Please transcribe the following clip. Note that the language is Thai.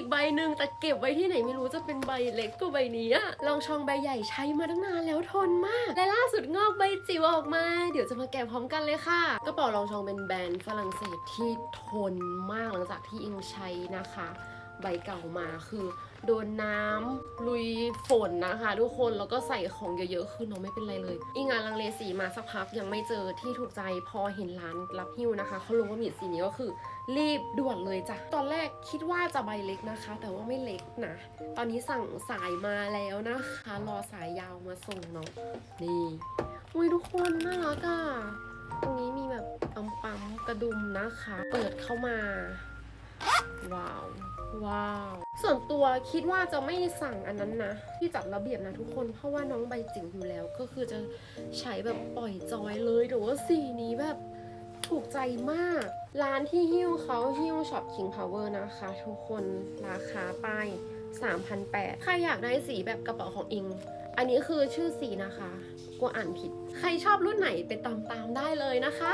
อีกใบหนึ่งแต่เก็บไว้ที่ไหนไม่รู้จะเป็นใบเล็กกว่าใบนี้อะลองชองใบใหญ่ใช้มาตั้งนานแล้วทนมาก และล่าสุดงอกใบจิ๋วออกมา เดี๋ยวจะมาแกะพร้อมกันเลยค่ะกระเป๋าลองชองเป็นแบรนด์ฝรั่งเศสที่ทนมากหลังจากที่อิงใช้นะคะ ใบเก่ามาคือ โดนน้ำลุยฝนนะคะ ทุกคนแล้วก็ใส่ของเยอะๆคือน้องไม่เป็นไรเลย อีงานลังเลสีมาสักพักยังไม่เจอที่ถูกใจพอเห็นร้านรับหิ้วนะคะเขาลงว่ามีสีนี้ก็คือ รีบด่วนเลยจ้ะตอนแรกคิดว่าจะใบเล็กนะคะ แต่ว่าไม่เล็กนะ ตอนนี้สั่งสายมาแล้วนะคะรอสายยาวมาส่งเนาะนี่อุ้ยทุกคนน่ารักอะตรงนี้มีแบบปั๊มปั๊มๆกระดุมนะคะ เปิดเข้ามา ว้าว ว้าว ส่วนตัวคิดว่าจะไม่สั่งอันนั้นนะ ที่จัดระเบียบนะทุกคน เพราะว่าน้องใบจิ๋วอยู่แล้ว ก็คือจะใช้แบบปล่อยจอยเลยแต่ว่าสีนี้แบบถูกใจมาก ร้านที่หิ้วเขาหิ้วช็อป King Power นะคะ ทุกคนราคาป้าย3,800ใครอยากได้สีแบบกระเป๋าของอิง อันนี้คือชื่อสีนะคะกลัวอ่านผิด ใครชอบรุ่นไหนไปตามตามๆได้เลยนะคะ